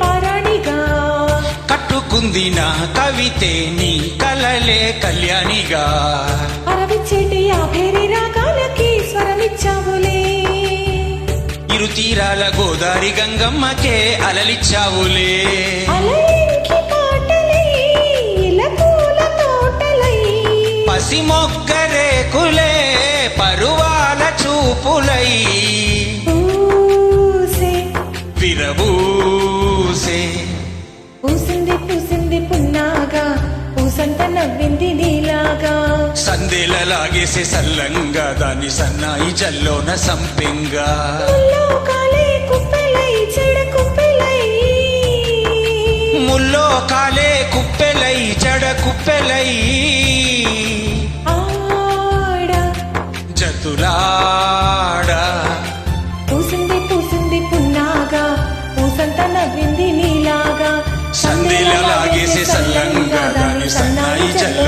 పరాణిగా. కట్టుకుంది నా కవితే నీ కలలే కళ్యాణిగా. ఇరు తీరాల గోదారి గంగమ్మకే అలలిచ్చావులే. పసి మొగ్గరేకులే పరువాల చూపులై. పూసే జంట నవ్వింది నీలాగా. సందేల లాగేసే సల్లంగా దాని సన్నాయి జల్లోన సంపెంగా. ముల్లో కాలే కుప్పెలై. చెడ కుప్పెలై. జతులాడా సాగేసి సల్లంగా దాని సన్నాయి చల్ల